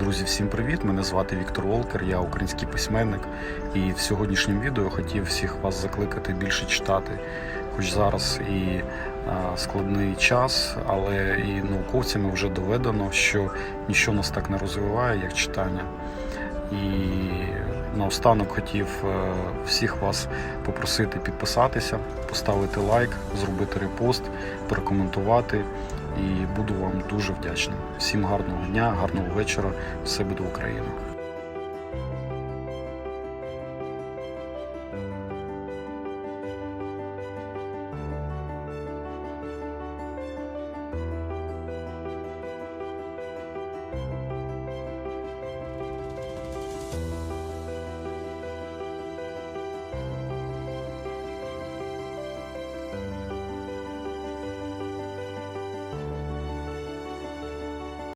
Друзі, всім привіт! Мене звати Віктор Волкер, я український письменник. І в сьогоднішньому відео хотів всіх вас закликати більше читати. Хоч зараз і складний час, але і науковцями вже доведено, що нічого нас так не розвиває, як читання. І наостанок хотів е, всіх вас попросити підписатися, поставити лайк, зробити репост, прокоментувати. І буду вам дуже вдячним. Всім гарного дня, гарного вечора. Все буде Україна.